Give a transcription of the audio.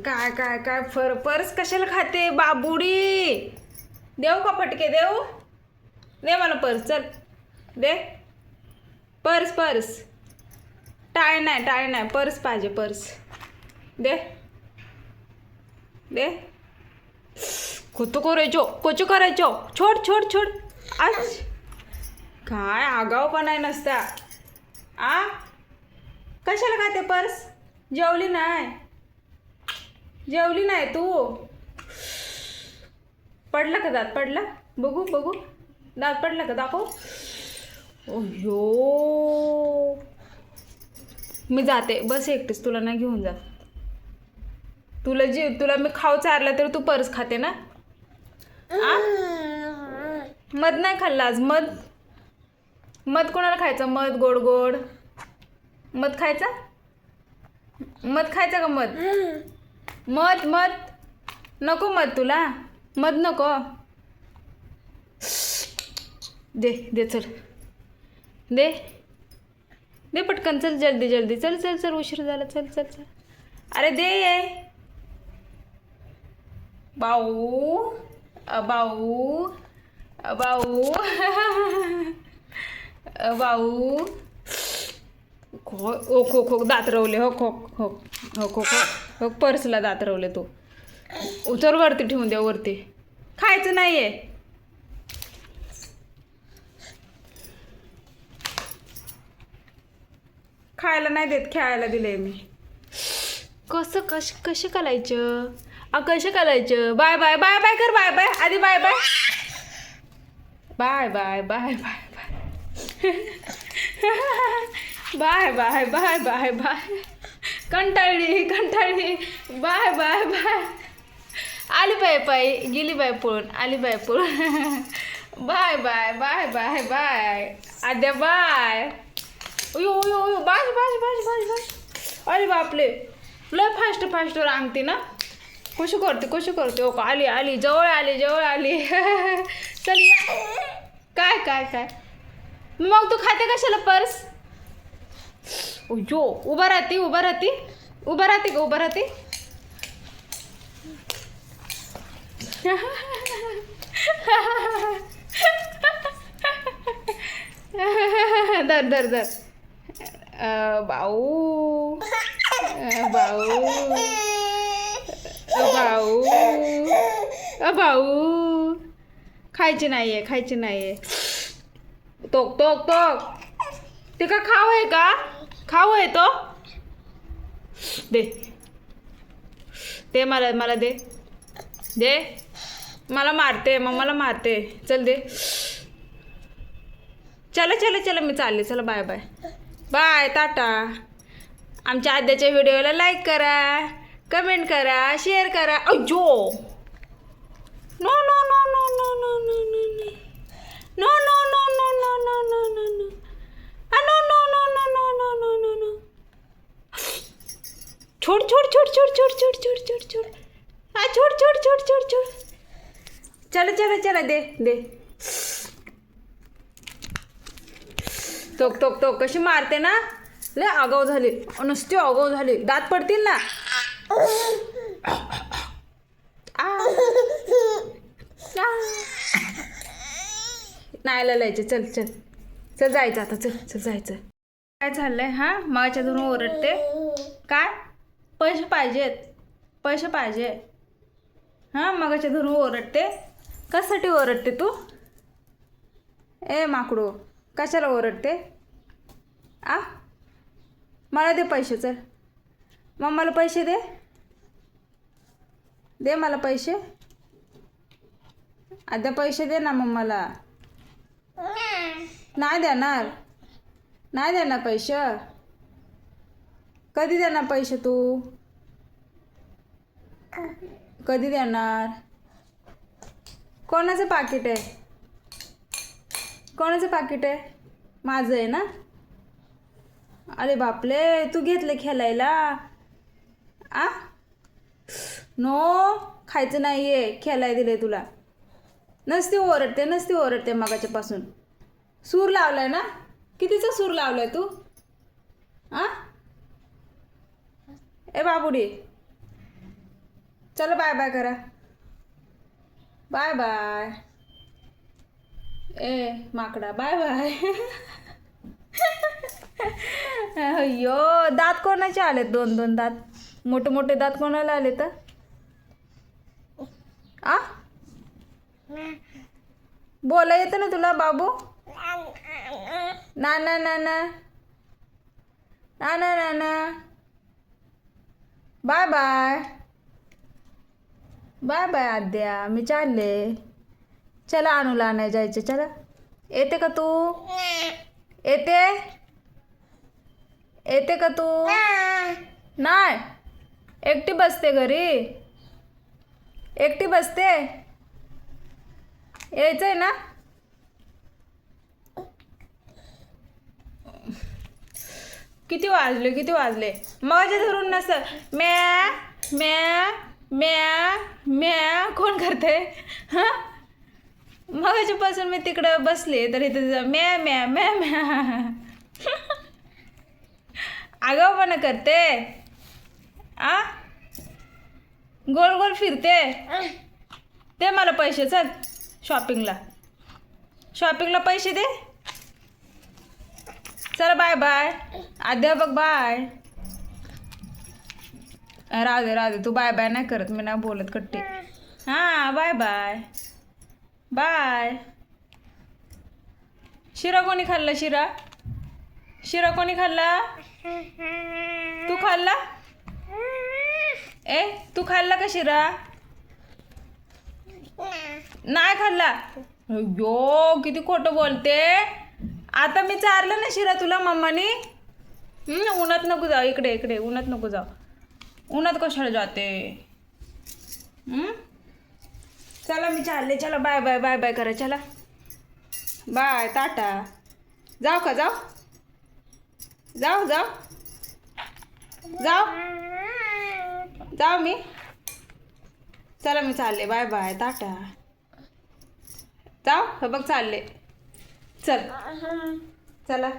काय काय काय फर पर्स कशाला खाते? बाबुडी! देऊ का फटके देऊ? दे मला पर्स चल. दे. Purse purse. टाय नाही टाय नाही. पर्स पाहिजे पर्स. दे. दे. कोतो करायचो कोचो करायचो. छोड छोड छोड. आज काय आगाव पण आहे नसता. आ? कशाला खाते पर्स? जेवली नाही. जेवली नाही तू. पडला का दात? पडला? बघू बघू. दात पडला का? दाखव. ओयो मी जाते. बस एकटीच. तुला नाही घेऊन जात तुला जे तुला मी खाऊ चारला तर तू पर्स खाते ना? आ? मध नाही खाल्ला आज. मध? मध कोणाला खायचं? मध गोड गोड. मध खायचा? मध खायचा का मध? मध मध. नको मध तुला. मध नको. दे दे चल. दे. दे पटकन चल जल्दी जल्दी. चल चल चल उशीर झाला. चल चल चल. अरे दे ये. बाऊ. बाऊ. बाऊ. बाऊ. खो ओ खो खो दात रवले हो खो हो हो खो खो. हो पर्सला दात रवले तू. उतर वरती ठेवून द्या वरती. खायचं नाही आहे खायला नाही देत खेळायला दिले मी. कसं कश कसे करायचं अ कसं करायचं बाय बाय बाय बाय कर बाय बाय. आधी bye bye. Bye bye bye bye bye. Bye bye bye bye bye. कंटाळली कंटाळली. Bye bye bye. आली बाय पाय गेली बाय पळून आली बाय पळून. Bye bye bye bye bye. Aadya bye. उयो उयो उयो बाज बाज बाज बाज बाज. अरे बापले लय फास्ट फास्ट रांगते ना. कशी करते कशी करते? हो ओ आली आली. जवळ आली जवळ आली. चल काय काय काय? मग तू खाते कशाला पर्स? जो उभा राहते उभा राहते. उभा राहते का उभा राहते? धर धर धर. भाऊ भाऊ भाऊ अ, भाऊ खायची नाही आहे खायची नाही आहे तोक तोक तोक. ते का खाव आहे का? खाऊ आहे तो. दे. दे मला मला दे. दे. मला मारते मग मला मारते. चल दे. चला चला चला मी चालले. चला बाय बाय बाय टाटा. आमच्या आद्याच्या व्हिडिओला लाईक करा कमेंट करा शेअर करा. अजो no no no no no no no no no no no no no छोड़ छोड़ छोड़ छोड़ छोड़ छोड़ छोड़ छोड़ छोड़ आ छोड़ छोड़ छोड़ छोड़ छोड़ चलो चलो चलो दे दे टोक टोक टोक कशी मारते ना लय आगाव झाली नुसती आगाव झाली दात पडतील ना आ. नाही ललायचे चल चल चल जायचं आता चल चल जायचं काय चाललंय हां मागच्या धरून ओरडते काय पैसे पाहिजेत. पैसे पाहिजे. हां मगाच्या धरून ओरडते. कशासाठी ओरडते तू? ए माकडू कशाला ओरडते? आ? मला दे पैसे चल. मग मला पैसे दे. दे मला पैसे. आता पैसे दे ना मग मला. नाही देणार. नाही देणार पैसे. कधी देणार पैसे तू? कधी? देणार? कोणाचं पाकिट आहे? कोणाचं पाकिट आहे? माझं आहे ना? अरे बापले तू घेतलं खेळायला? आ? नो खायचं नाही आहे खेळायला दिले तुला. नसती ओरडते नसती ओरडते मगाच्यापासून. सूर लावलाय ना? कितीचा सूर लावलाय तू? आ? ए बाबुडी. चला बाय बाय करा. Bye bye. ए माकडा बाय बाय. अय्यो दात कोणाचे आलेत? दोन दोन दात. मोठे मोठे दात कोणाला आले तर आ? बोला येतं ना तुला बाबू? ना ना ना ना. ना ना ना ना. Bye bye. बाय बाय आद्या मी चालले. चला अनुला नाही जायचे चला. येते का तू? येते? येते का तू? नाही. एकटी बसते घरी. एकटी बसते? यायचंय ना? किती वाजले किती वाजले? मगाच्या धरून नसतं म्या म्या म्या म्या कोण करते? हां? मगाच्यापासून मी तिकडं बसले तर इथे म्या म्या म्या म्या. आगाऊपणा करते. आ? गोल गोल फिरते. दे मला पैसे चल. शॉपिंगला. शॉपिंगला पैसे दे. चल बाय बाय अध्यापक बाय राहू दे तू बाय बाय नाही करत मी नाही बोलत कट्टी. हां बाय बाय बाय शिरा कोणी खाल्ला शिरा? शिरा कोणी खाल्ला? तू खाल्ला? ए तू खाल्ला का शिरा? नाही खाल्ला? अय्यो किती खोटं बोलते. आता मी चारलं ना शिरा तुला मम्मानी? उन्हात नको जाऊ. इकडे इकडे उन्हात नको जाऊ. उन्हात कशाला जाते? चला मी चालले. चला बाय बाय बाय बाय करा. चला. Bye tata. जाऊ का जाऊ? जाऊ जाऊ? जाऊ? जाऊ मी? चला मी चालले. Bye bye tata. जाऊ? हे बघ चालले. चल. चला.